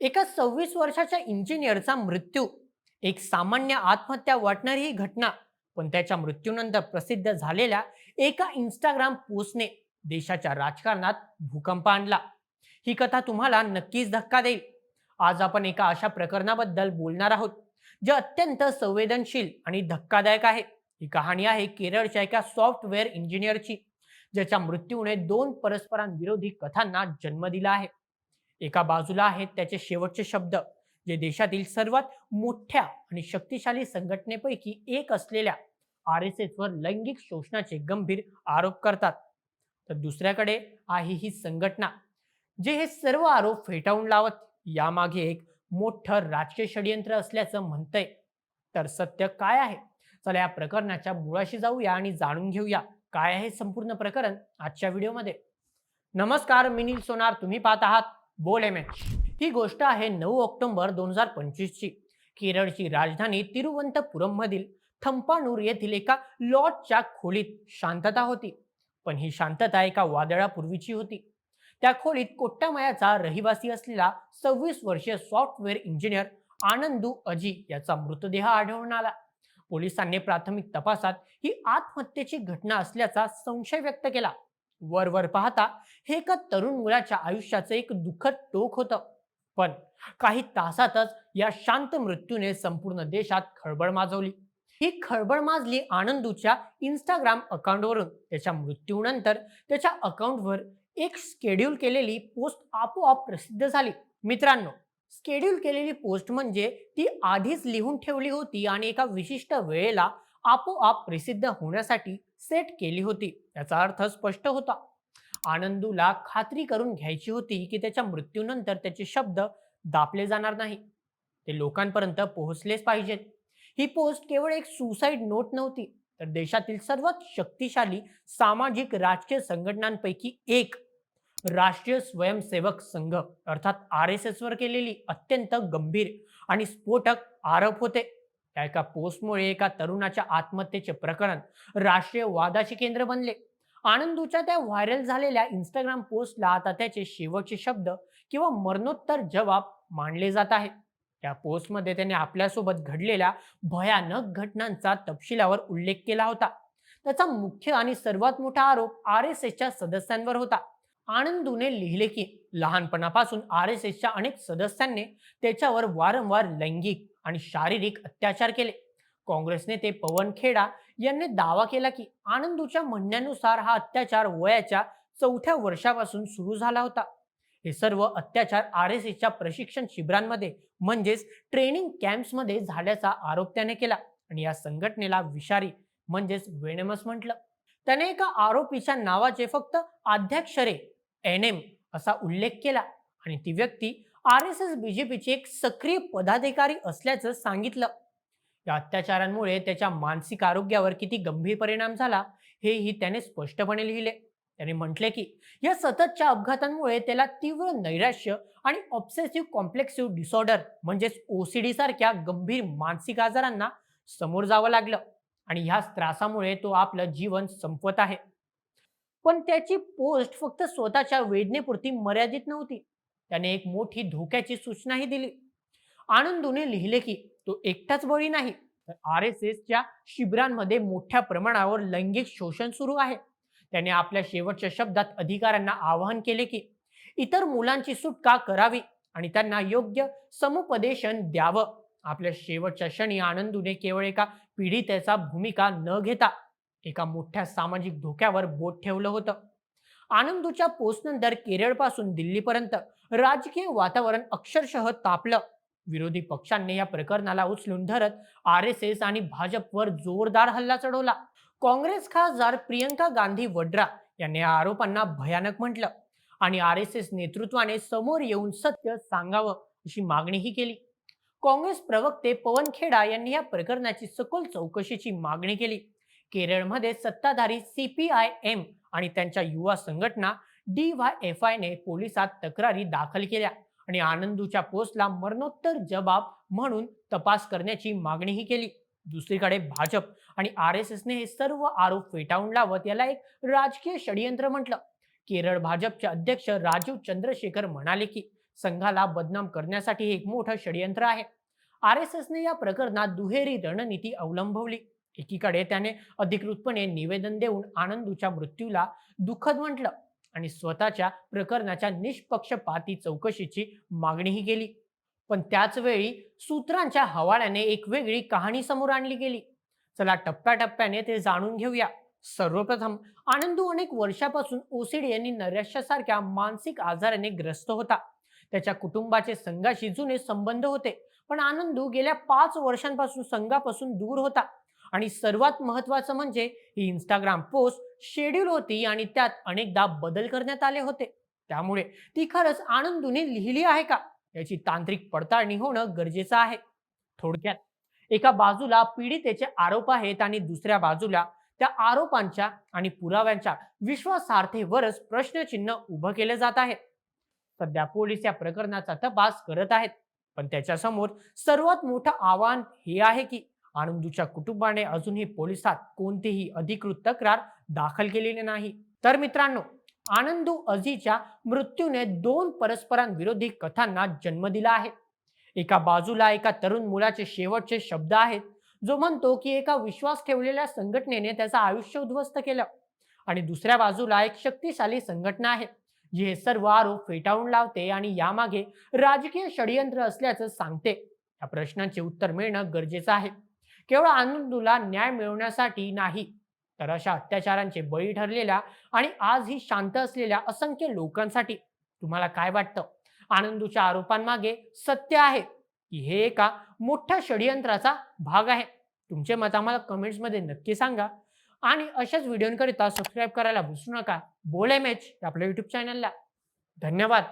एका सव्वीस वर्षाच्या इंजिनियरचा मृत्यू. एक सामान्य आत्महत्या वाटणारी ही घटना. पण त्याच्या मृत्यूनंतर प्रसिद्ध झालेल्या एका इंस्टाग्राम पोस्टने देशाच्या राजकारणात भूकंप आणला. ही कथा तुम्हाला नक्कीच धक्का देईल. आज आपण एका अशा प्रकरणाबद्दल बोलणार आहोत जे अत्यंत संवेदनशील आणि धक्कादायक आहे. ही कहाणी आहे केरळच्या एका सॉफ्टवेअर इंजिनियरची ज्याच्या मृत्यूने दोन परस्परांविरोधी कथांना जन्म दिला आहे. एका बाजूला आहेत त्याचे शेवटचे शब्द जे देशातील सर्वात मोठ्या आणि शक्तिशाली संघटनेपैकी एक असलेल्या आर एस एस वर लैंगिक शोषणाचे गंभीर आरोप करतात. तर दुसऱ्याकडे आहे ही संघटना जे हे सर्व आरोप फेटाळून लावत यामागे एक मोठं राजकीय षडयंत्र असल्याचं म्हणतंय. तर सत्य काय आहे? चला या प्रकरणाच्या मुळाशी जाऊया आणि जाणून घेऊया काय आहे संपूर्ण प्रकरण आजच्या व्हिडिओमध्ये. नमस्कार मी नील सोनार. तुम्ही पाहत आहात बोल एम ही गोष्ट आहे नऊ ऑक्टोबर दोन हजार पंचवीसची. केरळची राजधानी तिरुवंतपुरममधील थंपानूर येथील एका लॉजच्या खोलीत शांतता होती. पण ही शांतता एका वादळापूर्वीची होती. त्या खोलीत कोट्टामयाचा रहिवासी असलेला सव्वीस वर्षीय सॉफ्टवेअर इंजिनियर आनंदू अजी याचा मृतदेह आढळून आला. पोलिसांनी प्राथमिक तपासात ही आत्महत्येची घटना असल्याचा संशय व्यक्त केला. वर वर पाहता हे एका तरुण मुलाच्या आयुष्याचं एक दुःखद टोक होतं. पण काही तासातच या शांत मृत्यूने संपूर्ण देशात खळबळ माजवली. ही खळबळ माजली आनंदूच्या इंस्टाग्राम अकाउंटवरून त्याच्या मृत्यूनंतर त्याच्या अकाउंटवर एक स्केड्यूल केलेली पोस्ट आपोआप प्रसिद्ध झाली. मित्रांनो स्केड्यूल केलेली पोस्ट म्हणजे ती आधीच लिहून ठेवली होती आणि एका विशिष्ट वेळेला आपोआप प्रसिद्ध होण्यासाठी सेट केली होती. याचा अर्थ स्पष्ट होता. आनंदूला खात्री करून घ्यायची होती की त्याच्या मृत्यूनंतर त्याचे शब्द दापले जाणार नाही. ते लोकांपर्यंत पोहोचलेच पाहिजेत. ही पोस्ट केवळ एक सुसाईड नोट नव्हती तर देशातील सर्वात शक्तिशाली सामाजिक राजकीय संघटनांपैकी एक राष्ट्रीय स्वयंसेवक संघ अर्थात आर एस एस वर केलेली अत्यंत गंभीर आणि स्फोटक आरोप होते. त्या एका पोस्टमुळे एका तरुणाच्या आत्महत्येचे प्रकरण राष्ट्रीय वादाचे केंद्र बनले. आनंदूच्या त्या व्हायरल झालेल्या इंस्टाग्राम पोस्टला आता त्याचे शेवटचे शब्द किंवा मरणोत्तर जबाब मांडले जात आहे. त्या पोस्टमध्ये त्याने आपल्यासोबत घडलेल्या भयानक घटनांचा तपशिलावर उल्लेख केला होता. त्याचा मुख्य आणि सर्वात मोठा आरोप आर एस एसच्या सदस्यांवर होता. आनंदूने लिहिले की लहानपणापासून आर एस एसच्या अनेक सदस्यांनी त्याच्यावर वारंवार लैंगिक आणि शारीरिक अत्याचार केले. काँग्रेस नेते पवन खेडा यांनी दावा केला की आनंदूच्या म्हणण्यानुसार हा अत्याचार वयाच्या चौथ्या वर्षापासून सुरू झाला होता. हे सर्व अत्याचार आर एस एसच्या प्रशिक्षण शिबिरांमध्ये म्हणजेच ट्रेनिंग कॅम्प्समध्ये झाल्याचा आरोप त्याने केला आणि या संघटनेला विषारी म्हणजेच वेणमस म्हटलं. त्याने एका आरोपीच्या नावाचे फक्त अध्यक्षरे एन एम असा उल्लेख केला आणि ती व्यक्ती आर एस एस बीजेपीचे एक सक्रिय पदाधिकारी असल्याचं सांगितलं. या अत्याचारांमुळे त्याच्या मानसिक आरोग्यावर किती गंभीर परिणाम झाला हेही त्याने स्पष्टपणे लिहिले. त्याने म्हटले की या सततच्या अपघातांमुळे त्याला तीव्र नैराश्य आणि ऑब्सेसिव्ह कॉम्प्लेक्सिव्ह डिसऑर्डर म्हणजेच ओसीडी सारख्या गंभीर मानसिक आजारांना समोर जावं लागलं आणि ह्याच त्रासामुळे तो आपलं जीवन संपवत आहे. पण त्याची पोस्ट फक्त स्वतःच्या वेदनेपुरती मर्यादित नव्हती. त्याने एक मोठी धोक्याची सूचनाही दिली. आनंदूने लिहिले की तो एकटाच बळी नाही. तर आर एस एसच्या शिबिरांमध्ये मोठ्या प्रमाणावर लैंगिक शोषण सुरू आहे. त्याने आपल्या शेवटच्या शब्दात अधिकाऱ्यांना आवाहन केले की इतर मुलांची सुटका करावी आणि त्यांना योग्य समुपदेशन द्यावं. आपल्या शेवटच्या क्षणी आनंदूने केवळ एका पीडितेचा भूमिका न घेता एका मोठ्या सामाजिक धोक्यावर बोट ठेवलं होतं. आनंदूच्या पोस्टनंतर केरळपासून दिल्लीपर्यंत. राजकीय वातावरण अक्षरशः तापलं. विरोधी पक्षांनी या प्रकरणाला उचलून धरत आर एस एस आणि भाजपवर जोरदार हल्ला चढवला. काँग्रेस खासदार प्रियंका गांधी वड्रा यांनी या आरोपांना भयानक म्हटलं आणि आर एस एस नेतृत्वाने समोर येऊन सत्य सांगावं अशी मागणीही केली. काँग्रेस प्रवक्ते पवन खेडा यांनी या प्रकरणाची सखोल चौकशीची मागणी केली. केरळमध्ये सत्ताधारी सी पी आय एम आणि त्यांच्या युवा संघटना डी वाय एफ आयने पोलिसात तक्रारी दाखल केल्या आणि आनंदूच्या पोस्टला मरणोत्तर जबाब म्हणून तपास करण्याची मागणीही केली. दुसरीकडे भाजप आणि आर एस एसने हे सर्व आरोप फेटाळून लावत याला एक राजकीय षडयंत्र म्हटलं. केरळ भाजपचे अध्यक्ष राजीव चंद्रशेखर म्हणाले की संघाला बदनाम करण्यासाठी हे एक मोठं षडयंत्र आहे. आर एस एसने या प्रकरणात दुहेरी रणनीती अवलंबवली. एकीकडे त्याने अधिकृतपणे निवेदन देऊन आनंदूच्या मृत्यूला दुःखद म्हटलं आणि स्वतःच्या प्रकरणाच्या निष्पक्षपाती चौकशीची मागणीही केली. पण त्याच वेळी सूत्रांच्या हवाल्याने एक वेगळी कहाणी समोर आणली गेली. चला टप्प्याटप्प्याने ते जाणून घेऊया. सर्वप्रथम आनंदू अनेक वर्षापासून ओसीडी यांनी नैराश्यासारख्या मानसिक आजाराने ग्रस्त होता. त्याच्या कुटुंबाचे संघाशी जुने संबंध होते. पण आनंदू गेल्या पाच वर्षांपासून संघापासून दूर होता. आणि सर्वात महत्वाचं म्हणजे ही इंस्टाग्राम पोस्ट शेड्यूल होती आणि त्यात अनेकदा बदल करण्यात आले होते. त्यामुळे ती खरंच आनंदूने लिहिली आहे का? याची तांत्रिक पडताळणी होणं गरजेचं आहे. थोडक्यात एका बाजूला पीडितेचे आरोप आहेत आणि दुसऱ्या बाजूला त्या आरोपांच्या आणि पुराव्यांच्या विश्वासार्थेवरच प्रश्नचिन्ह उभं केलं जात आहे. सध्या पोलीस या प्रकरणाचा तपास करत आहेत. पण त्याच्यासमोर सर्वात मोठं आव्हान हे आहे की आनंदूच्या कुटुंबाने अजूनही पोलिसात कोणतीही अधिकृत तक्रार दाखल केलेली नाही. तर मित्रांनो आनंदू अझीच्या मृत्यूने दोन परस्परांविरोधी कथांना जन्म दिला आहे. एका बाजूला एका तरुण मुलाचे शेवटचे शब्द आहेत. जो म्हणतो की एका विश्वास ठेवलेल्या संघटनेने त्याचं आयुष्य उद्ध्वस्त केलं. आणि दुसऱ्या बाजूला एक शक्तिशाली संघटना आहे. जी हे सर्व आरोप फेटाळून लावते आणि यामागे राजकीय षडयंत्र असल्याचं सांगते. या प्रश्नांचे उत्तर मिळणं गरजेचं आहे. केवळ आनंदूला न्याय मिळवण्यासाठी नाही तर अशा अत्याचारांचे बळी ठरलेल्या आणि आजही शांत असलेल्या असंख्य लोकांसाठी तुम्हाला काय वाटतं? आनंदूच्या आरोपांमागे सत्य आहे की हे एका मोठ्या षडयंत्राचा भाग आहे? तुमचे मत आम्हाला कमेंट्समध्ये नक्की सांगा आणि अशाच व्हिडिओकरिता सबस्क्राईब करायला विसरू नका. बोल एम एच आपल्या युट्यूब चॅनलला धन्यवाद.